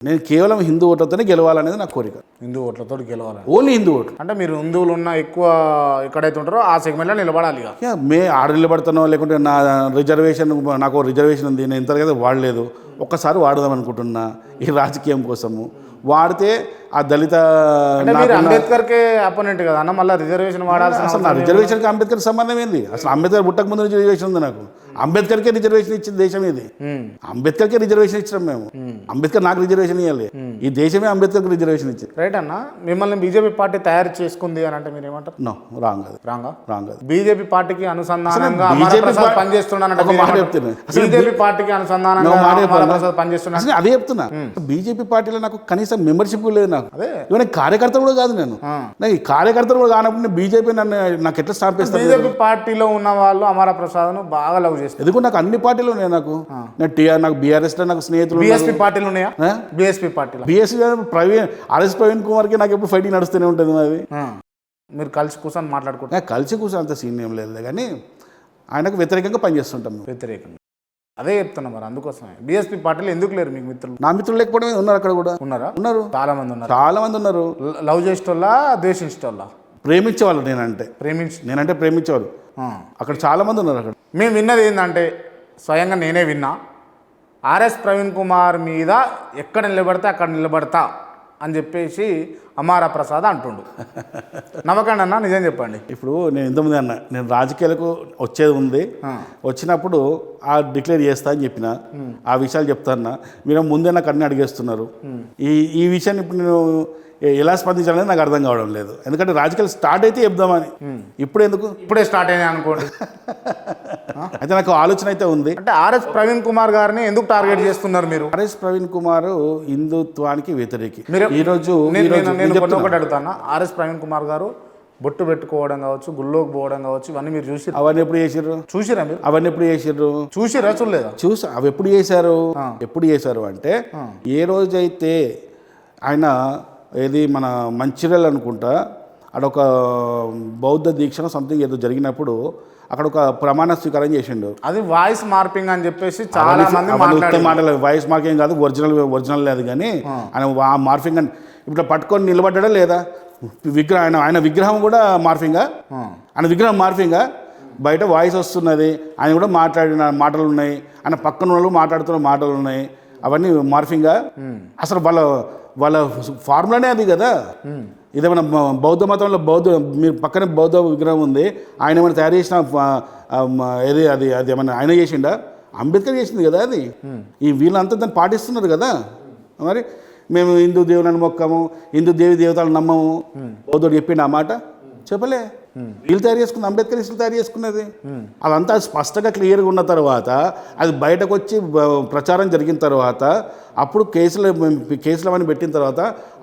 నేను కేవలం హిందూ ఓట్లతోనే గెలవాలనేది నా కోరిక. హిందూ ఓట్లతో గెలవాలి ఓన్లీ హిందూ ఓట్లు. అంటే మీరు హిందువులు ఉన్న ఎక్కువ ఎక్కడైతే ఉంటారో ఆ సెగ్మెంట్లో నిలబడాలి మే ఆడ నిలబడతానో లేకుంటే నా రిజర్వేషన్ నాకు రిజర్వేషన్ ఉంది నేను ఇంతగా వాడలేదు ఒక్కసారి వాడదాం అనుకుంటున్నా ఈ రాజకీయం కోసము. వాడితే ఆ దళిత అంబేద్కర్కే అపోనెంట్ కదా అన్న మళ్ళీ రిజర్వేషన్ వాడాల్సిన అసలు నా రిజర్వేషన్కి అంబేద్కర్ సంబంధం ఏంది? అసలు అంబేద్కర్ పుట్టక ముందు రిజర్వేషన్ ఉంది నాకు. అంబేద్కర్కే రిజర్వేషన్ ఇచ్చిన దేశం ఇది. ఉమ్. అంబేద్కర్కే రిజర్వేషన్ ఇచ్చినాం మేము. అంబేద్కర్ నాకు రిజర్వేషన్ ఇవ్వాలి ఈ దేశమే అంబేద్కర్కి రిజర్వేషన్ ఇచ్చింది. రైట్ అన్న? మిమ్మల్ని బీజేపీ పార్టీ తయారు చేసుకుంది అని అంటే మీరు ఏమంటారు నో రాంగ్ అది. రాంగా? రాంగ్ అది. బీజేపీ పార్టీకి అనుసంధానంగా ప్రసాద్ బీజేపీ పార్టీకి అనుసంధానంగా నువ్వు మాట అమర చెప్పాలా? ప్రసాద్ పనిచేస్తున్నా అసలు అదే చెప్తున్నా. బీజేపీ పార్టీలో నాకు కనీసం మెంబర్షిప్ లేదు నాకు. అదే. ఇవన్న కార్యకర్త కూడా కాదు నేను. నాకు ఈ కార్యకర్తలు కూడా కానప్పుడు బీజేపీ నన్ను నాకు ఎట్లా స్టాప్ చేస్తాను బీజేపీ పార్టీలో ఉన్న వాళ్ళు అమర ప్రసాద్ను బాగా లవ్ ఎందుకు? నాకు అన్ని పార్టీలు ఉన్నాయి నాకు. నేను టీఆర్ నాకు బీఆర్ఎస్లో నాకు స్నేహితులు బీఎస్పీ పార్టీలు ఉన్నాయా? బీఎస్పీ పార్టీలో? బీఎస్సీ ప్రవీణ్ ఆర్ఎస్ ప్రవీణ్ కుమార్కి నాకు ఎప్పుడు ఫైటింగ్ నడుస్తూనే ఉంటుంది మాది. మీరు కలిసి కూర్చొని మాట్లాడుకుంటారు నాకు కలిసి కూర్చొని అంత సీన్ ఏం లేదు కానీ ఆయనకు వ్యతిరేకంగా పనిచేస్తుంటాం వ్యతిరేకంగా. అదే చెప్తున్నా మరి అందుకోసమే. బీఎస్పీ పార్టీలో ఎందుకు లేరు మీకు మిత్రులు? నా మిత్రులు లేకపోవడం ఉన్నారు అక్కడ కూడా. ఉన్నారా? ఉన్నారు. చాలా మంది ఉన్నారు. చాలా మంది ఉన్నారు. లవ్ చేసేటోళ్ళ ద్వేషించేటోళ్ళ? ప్రేమించేవాళ్ళు నేనంటే. ప్రేమించి నేనంటే ప్రేమించేవాళ్ళు. అక్కడ చాలా మంది ఉన్నారు అక్కడ. మేము విన్నది ఏంటంటే స్వయంగా నేనే విన్నా. ఆర్ఎస్ ప్రవీణ్ కుమార్ మీద ఎక్కడ నిలబడితే అక్కడ నిలబడతా అని చెప్పేసి అమారా ప్రసాద్ అంటుండు. నవ్వకండి అన్న నిజం చెప్పండి. ఇప్పుడు నేను ఇంతమంది అన్న నేను రాజకీయాలకు వచ్చేది ఉంది. వచ్చినప్పుడు ఆ డిక్లేర్ చేస్తా అని చెప్పిన. ఆ విషయాలు చెప్తాన్నా మీరు ముందే నాకు అన్ని అడిగేస్తున్నారు. ఈ ఈ విషయాన్ని ఇప్పుడు నేను ఎలా స్పందించాలనేది నాకు అర్థం కావడం లేదు. ఎందుకంటే రాజకీయాలు స్టార్ట్ అయితే చెప్దామని. ఇప్పుడు ఎందుకు? ఇప్పుడే స్టార్ట్ అయినాయి అనుకోండి. అయితే నాకు ఆలోచన అయితే ఉంది. అంటే ఆర్ఎస్ ప్రవీణ్ కుమార్ గారిని ఎందుకు టార్గెట్ చేస్తున్నారు మీరు? ఆర్ఎస్ ప్రవీణ్ కుమార్ హిందుత్వానికి వ్యతిరేకి. కొన్ని చెప్తున్నా. ఒకటి అడుగుతాను? ఆర్ఎస్ ప్రవీణ్ కుమార్ గారు బొట్టు పెట్టుకోవడం కావచ్చు గుళ్ళోకి పోవడం కావచ్చు ఇవన్నీ మీరు చూసి అవన్నీ ఎప్పుడు చేసిర్రు? చూసిరా మీరు? అవన్నీ ఎప్పుడు చేసిర్రు? చూసిరా చూడలేదా? చూసా. అవి ఎప్పుడు చేశారు? ఎప్పుడు చేశారు అంటే ఏ రోజైతే ఆయన ఏది మన మంచిర్యాల అనుకుంటా అక్కడ ఒక బౌద్ధ దీక్షను సంథింగ్ ఏదో జరిగినప్పుడు అక్కడ ఒక ప్రమాణ స్వీకారం చేసిండు. అది వాయిస్ మార్పింగ్ అని చెప్పేసి చాలా మంది మాటలు. వాయిస్ మార్కింగ్ కాదు ఒరిజినల్ ఒరిజినల్ లేదు కానీ ఆయన వా- మార్ఫింగ్ అని ఇప్పుడు పట్టుకొని నిలబడ్డా లేదా? విగ్రహం ఆయన ఆయన విగ్రహం కూడా మార్ఫింగా ఆయన విగ్రహం మార్ఫింగా బయట వాయిస్ వస్తున్నది ఆయన కూడా మాట్లాడిన మాటలు ఉన్నాయి ఆయన పక్కన వాళ్ళు మాట్లాడుతున్న మాటలు ఉన్నాయి అవన్నీ మార్ఫింగా అసలు వాళ్ళ వాళ్ళ ఫార్ములానే అది కదా. ఇదేమైనా బ- బౌద్ధ మతంలో బౌద్ధ మీరు పక్కనే బౌద్ధ విగ్రహం ఉంది. ఆయన ఏమైనా తయారు చేసిన ఏది అది అది ఏమైనా ఆయన చేసిండా? అంబేద్కర్ చేసింది కదా అది. ఈ వీళ్ళంతా దాన్ని పాటిస్తున్నారు కదా. మరి మేము హిందూ దేవులను మొక్కము హిందూ దేవి దేవతలను నమ్మము. బౌద్ధుడు చెప్పిండు ఆ మాట? చెప్పలే. వీళ్ళు తయారు చేసుకుంది అంబేద్కర్ ఇసులు తయారు చేసుకున్నది. అదంతా స్పష్టంగా క్లియర్గా ఉన్న తర్వాత అది బయటకు వచ్చి ప్రచారం జరిగిన తర్వాత అప్పుడు కేసులు కేసులు అవన్నీ పెట్టిన తర్వాత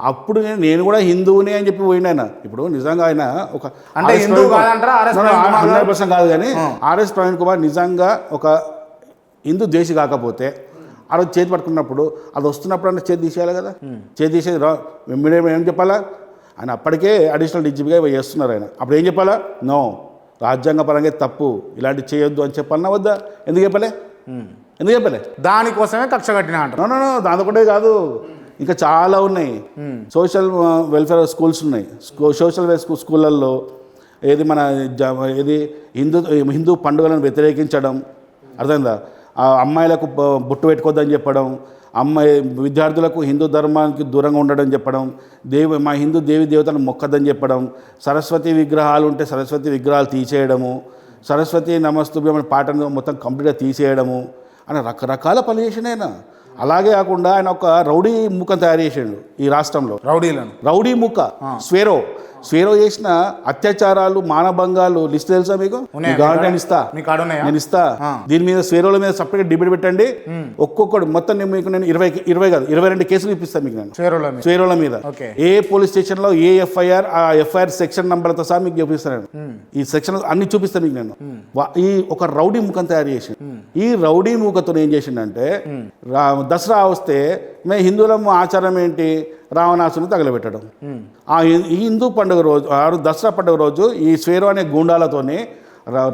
అప్పుడు నేను- నేను కూడా హిందువునే అని చెప్పి పోయినాయన ఇప్పుడు నిజంగా ఆయన ఒక అంటే? హండ్రెడ్ పర్సెంట్ కాదు కానీ ఆర్ఎస్ ప్రవీణ్ కుమార్ నిజంగా ఒక హిందూ దేశి కాకపోతే ఆ రోజు చేతి పట్టుకున్నప్పుడు అది వస్తున్నప్పుడు అంటే చేతి తీసేయాలి కదా? చేతి తీసేది రా మీడియం ఏం చెప్పాలా? ఆయన అప్పటికే అడిషనల్ డీజీపీగా చేస్తున్నారు ఆయన. అప్పుడు ఏం చెప్పాలా? నో రాజ్యాంగ పరంగా ఇది తప్పు. ఇలాంటి చేయొద్దు అని చెప్పాలన్నా వద్దా? ఎందుకు చెప్పలే? ఎందుకు చెప్పలే? దానికోసమే కక్ష కట్టిన అంటారు. నో నో నో దాని ఒకటే కాదు. ఇంకా చాలా ఉన్నాయి. సోషల్ వెల్ఫేర్ స్కూల్స్ ఉన్నాయి. సోషల్ వెల్ స్కూ- స్కూళ్ళల్లో ఏది మన ఏది హిందూ హిందూ పండుగలను వ్యతిరేకించడం. అర్థమైందా? అమ్మాయిలకు బొట్టు పెట్టుకోవద్దని చెప్పడం అమ్మాయి విద్యార్థులకు హిందూ ధర్మానికి దూరంగా ఉండడం చెప్పడం దేవి మా హిందూ దేవి దేవతలను మొక్కదని చెప్పడం సరస్వతి విగ్రహాలు ఉంటే సరస్వతి విగ్రహాలు తీసేయడము సరస్వతి నమస్తుభ్యం పాటను మొత్తం కంప్లీట్గా తీసేయడము అని రకరకాల పని చేసిన ఆయన అలాగే కాకుండా ఆయన ఒక రౌడీ ముఖం తయారు చేసిండు ఈ రాష్ట్రంలో. రౌడీలను. రౌడీ ముక్క స్వేరో. స్వేరో చేసిన అత్యాచారాలు మానభంగాలు లిస్ట్ తెలుసా మీకు? కావాలంటే ఇస్తా. నేను ఇస్తా. దీని మీద స్వేరోల మీద సపరేట్ డిబేట్ పెట్టండి. ఒక్కొక్కడు మొత్తం నేను మీకు నేను ఇరవై ఇరవై కాదు ఇరవై రెండు కేసులు ఇప్పిస్తాను మీకు నేను. స్వేరోల మీద. ఏ పోలీస్ స్టేషన్లో ఏ ఎఫ్ఐఆర్ ఆ ఎఫ్ఐఆర్ సెక్షన్ నంబర్తో సహా మీకు చూపిస్తాను. ఈ సెక్షన్ అన్ని చూపిస్తాను మీకు నేను. ఈ ఒక రౌడీ ముఖం తయారు చేసి ఈ రౌడీ ముఖతో ఏం చేసిండంటే రా- దసరా వస్తే మేము హిందువుల ఆచారం ఏంటి? రావణాసుని తగలబెట్టడం. ఆ హిందూ పండుగ రోజు ఆ రోజు దసరా పండుగ రోజు ఈ స్వేరు అనే గూండాలతోని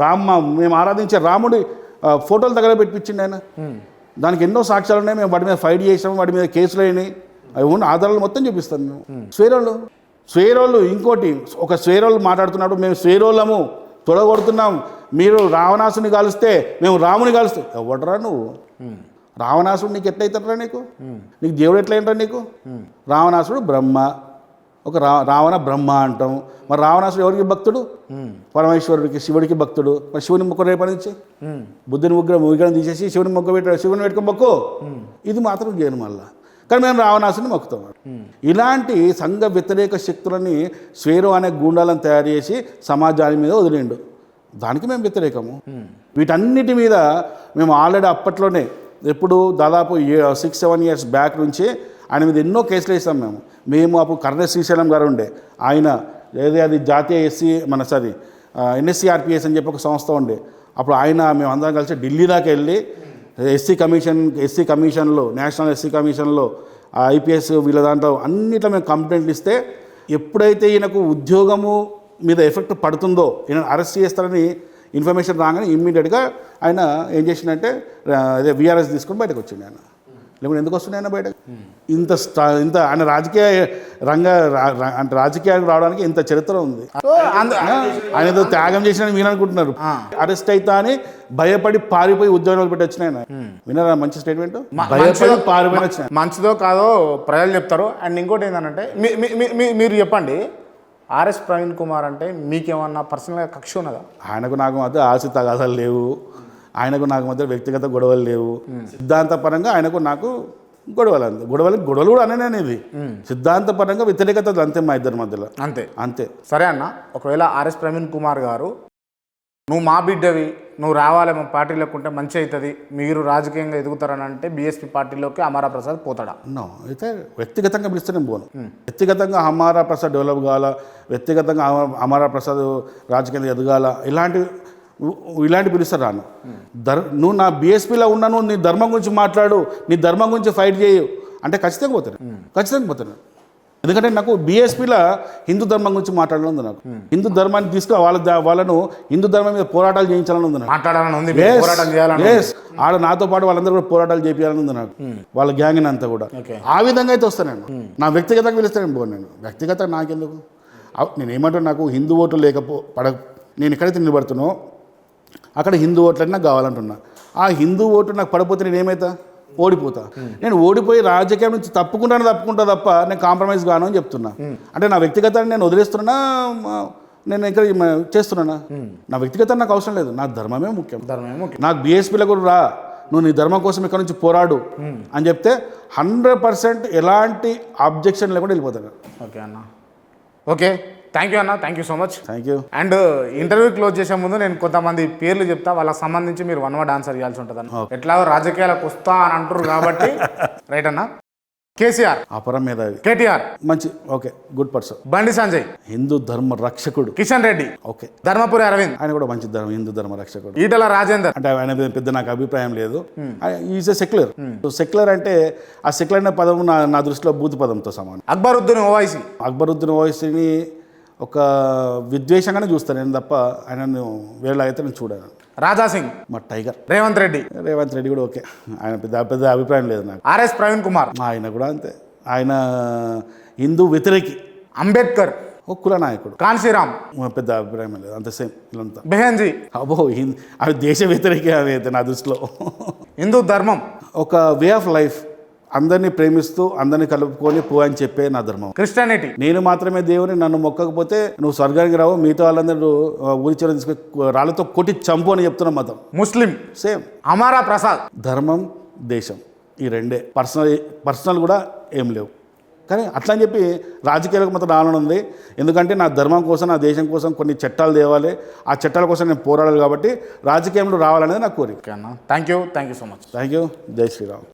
రామ మేము ఆరాధించే రాముడి ఫోటోలు తగలబెట్టించిండు ఆయన. దానికి ఎన్నో సాక్ష్యాలు ఉన్నాయి. మేము వాటి మీద ఫైట్ చేసాము వాటి మీద కేసులు అయినాయి. అవి ఉన్న ఆధారాలు మొత్తం చూపిస్తాను మేము స్వేరోళ్ళు. స్వేరోళ్ళు ఇంకోటి ఒక స్వేరోళ్ళు మాట్లాడుతున్నప్పుడు మేము స్వేరోళ్ళము తొడగొడుతున్నాం. మీరు రావణాసుని కాలుస్తే మేము రాముని కాలుస్తే ఎవడరా నువ్వు? రావణాసుడు నీకు ఎట్లయితారా నీకు? నీకు దేవుడు ఎట్లయినరా నీకు? రావణాసుడు బ్రహ్మ. ఒక రా రావణ బ్రహ్మ అంటాం. మరి రావణాసుడు ఎవరికి భక్తుడు? పరమేశ్వరుడికి శివుడికి భక్తుడు. మరి శివుని మొక్క రేపటి నుంచి? బుద్ధుని ముగ్గురు విగ్రహం తీసేసి శివుని మొక్క పెట్టాడు. శివుని పెట్టుకుని మొక్కు. ఇది మాత్రం చేయను మళ్ళా కానీ మేము రావణాసుని మొక్కుతాం. ఇలాంటి సంఘ వ్యతిరేక శక్తులని స్వేరు అనే గూండాలను తయారు చేసి సమాజాన్ని మీద వదిలేండు. దానికి మేము వ్యతిరేకము. వీటన్నిటి మీద మేము ఆల్రెడీ అప్పట్లోనే ఎప్పుడు దాదాపు సిక్స్ సెవెన్ ఇయర్స్ బ్యాక్ నుంచి ఆయన మీద ఎన్నో కేసులు వేసాం మేము. మేము అప్పుడు కర్ణ శ్రీశైలం గారు ఉండే. ఆయన ఏది అది జాతీయ ఎస్సీ మన సారీ ఎన్ఎస్సిఆర్పిఎస్ అని చెప్పి ఒక సంస్థ ఉండే. అప్పుడు ఆయన మేము అందరం కలిసి ఢిల్లీ దాకా వెళ్ళి ఎస్సీ కమిషన్ ఎస్సీ కమిషన్లో నేషనల్ ఎస్సీ కమిషన్లో ఐపీఎస్ వీళ్ళ దాంట్లో అన్నిట్లో మేము కంప్లైంట్లు ఇస్తే ఎప్పుడైతే ఈయనకు ఉద్యోగము మీద ఎఫెక్ట్ పడుతుందో ఈయన అరెస్ట్ చేస్తారని ఇన్ఫర్మేషన్ రాగానే ఇమ్మీడియట్గా ఆయన ఏం చేసిండంటే ఆ, అదే విఆర్ఎస్ తీసుకొని బయటకు వచ్చిండు ఆయన. లేకుంటే ఎందుకు వస్తున్నాయి ఆయన బయటకు? ఇంత ఇంత ఆయన రాజకీయ రంగ అంటే రాజకీయాలకు రావడానికి ఇంత చరిత్ర ఉంది. ఆయన ఏదో త్యాగం చేసిన మీరు అనుకుంటున్నారు. అరెస్ట్ అవుతా అని భయపడి పారిపోయి ఉద్యోగాలు పెట్టి వచ్చిన ఆయన. విన్నారా మంచి స్టేట్మెంట్? భయపడి మంచిదో- పారిపోయి వచ్చిన మంచిదో కాదో ప్రజలు చెప్తారు. అండ్ ఇంకోటి ఏంటంటే మీరు చెప్పండి. ఆర్ఎస్ ప్రవీణ్ కుమార్ అంటే మీకేమన్నా పర్సనల్గా కక్ష ఉన్నదా? ఆయనకు నాకు మధ్య ఆశ తగాదాలు లేవు. ఆయనకు నాకు మధ్య వ్యక్తిగత గొడవలు లేవు. సిద్ధాంతపరంగా ఆయనకు నాకు గొడవలు అంతే. గొడవలు గొడవలు కూడా అనే అనేది సిద్ధాంతపరంగా వ్యతిరేకత అంతే మా ఇద్దరి మధ్యలో. అంతే. అంతే. సరే అన్న ఒకవేళ ఆర్ఎస్ ప్రవీణ్ కుమార్ గారు నువ్వు మా బిడ్డవి నువ్వు రావాలి మా పార్టీలోకి ఉంటే మంచి అవుతుంది. మీరు రాజకీయంగా ఎదుగుతారని అంటే బీఎస్పీ పార్టీలోకి అమరా ప్రసాద్ పోతాడా? నో అయితే వ్యక్తిగతంగా పిలిస్తే నేను పోను. వ్యక్తిగతంగా అమారా ప్రసాద్ డెవలప్ కావాలా? వ్యక్తిగతంగా అమ- అమారా ప్రసాద్ రాజకీయాలు ఎదగాల? ఇలాంటి ఇలాంటి పిలుస్తారు రాను. ధర్ నువ్వు నా బీఎస్పీలో ఉన్నాను నీ ధర్మం గురించి మాట్లాడు నీ ధర్మం గురించి ఫైట్ చేయు. అంటే ఖచ్చితంగా పోతాను ఖచ్చితంగా పోతాను ఎందుకంటే నాకు బీఎస్పీలో హిందూ ధర్మం గురించి మాట్లాడాలని ఉంది నాకు. హిందూ ధర్మాన్ని తీసుకు వాళ్ళ వాళ్ళను హిందూ ధర్మం మీద పోరాటాలు చేయించాలని ఉంది మాట్లాడాలని ఉంది. ఆడ నాతో పాటు వాళ్ళందరూ కూడా పోరాటాలు చేయాలని ఉంది నాకు. వాళ్ళ గ్యాంగ్ అంతా కూడా. ఆ విధంగా అయితే వస్తాను నేను. నా వ్యక్తిగతంగా పిలుస్తాను పోను నేను. వ్యక్తిగతంగా నాకెందుకు? నేను ఏమంటాను నాకు హిందూ ఓట్లు లేకపో పడ నేను ఎక్కడైతే నిలబడుతున్నో అక్కడ హిందూ ఓట్లన్నీ నాకు కావాలంటున్నా. ఆ హిందూ ఓటు నాకు పడిపోతే నేను ఏమవుతా ఓడిపోతా. నేను ఓడిపోయి రాజకీయం నుంచి తప్పుకుంటాను తప్పుకుంటా తప్ప నేను కాంప్రమైజ్ కాను అని చెప్తున్నా. అంటే నా వ్యక్తిగతాన్ని నేను వదిలేస్తున్నా నేను ఇక్కడ చేస్తున్నానా? నా వ్యక్తిగతం నాకు అవసరం లేదు. నా ధర్మమే ముఖ్యం. ధర్మమే ముఖ్యం. నాకు బీఎస్పీలో కూడా రా. నువ్వు నీ ధర్మం కోసం ఇక్కడ నుంచి పోరాడు అని చెప్తే హండ్రెడ్ పర్సెంట్ ఎలాంటి అబ్జెక్షన్ లేకుండా వెళ్ళిపోతాను ఓకే అన్న. ఓకే. థ్యాంక్ యూ అన్న. Thank you so much thank you and interview close చేసే ముందు నేను కొంతమంది పేర్లు చెప్తా. వాళ్ళకి సంబంధించి మీరు వన్ వర్డ్ ఆన్సర్ చేయాల్సి ఉంటుంది అన్న ఎట్లాగో రాజకీయాలకు వస్తా అని అంటారు కాబట్టి. రైట్ అన్న? కేసీఆర్. అపరం మేధావి కేటీఆర్. మంచి okay good person Bandi Sanjay. Hindu ధర్మ రక్షకుడు. కిషన్ రెడ్డి. ఓకే ధర్మపురి అరవింద్. ఆయన కూడా మంచి ధర్మ హిందూ ధర్మ రక్షకుడు. ఈటల రాజేందర్. అంటే ఆయన మీద పెద్ద నాకు అభిప్రాయం లేదు. ఈజ్ ఎ సెక్యులర్ సెక్యులర్ అంటే ఆ సెక్యులర్ అనే పదం నా నా దృష్టిలో బూత్ పదంతో సమానం. అక్బరుద్దీన్ ఓవైసీ. అక్బరుద్దీన్ ఓవైసీని ఒక విద్వేషంగానే చూస్తాను నేను తప్ప ఆయనను అయితే నేను చూడాను. రాజా సింగ్. మా టైగర్. రేవంత్ రెడ్డి. రేవంత్ రెడ్డి కూడా ఓకే. ఆయన పెద్ద పెద్ద అభిప్రాయం లేదు నాకు. ఆర్ఎస్ ప్రవీణ్ కుమార్. ఆయన కూడా అంతే. ఆయన హిందూ వ్యతిరేకి. అంబేద్కర్. ఒక కుల నాయకుడు. కాన్సీరామ్. పెద్ద అభిప్రాయం లేదు. అంత సేమ్ వీళ్ళంతా బెహెన్జీ. హింద్ అవి దేశ వ్యతిరేకి అవి అయితే నా దృష్టిలో. హిందూ ధర్మం. ఒక వే ఆఫ్ లైఫ్. అందరినీ ప్రేమిస్తూ అందరినీ కలుపుకొని పో అని చెప్పే నా ధర్మం. క్రిస్టియానిటీ. నేను మాత్రమే దేవుని నన్ను మొక్కకపోతే నువ్వు స్వర్గానికి రావు మిగతా వాళ్ళందరూ ఊరి చివర తీసుకొని రాళ్ళతో కొట్టి చంపు అని చెప్తున్న మతం. ముస్లిం. సేమ్. అమారా ప్రసాద్. ధర్మం దేశం ఈ రెండే. పర్సనల్ పర్సనల్ కూడా ఏం లేవు. కానీ అట్లా అని చెప్పి రాజకీయాలకు మాత్రం రావాలని ఉంది. ఎందుకంటే నా ధర్మం కోసం నా దేశం కోసం కొన్ని చట్టాలు తేవాలి. ఆ చట్టాల కోసం నేను పోరాడాలి కాబట్టి రాజకీయంలో రావాలనేది నా కోరిక. అన్న. Thank you thank you so much. Thank you జై శ్రీరామ్.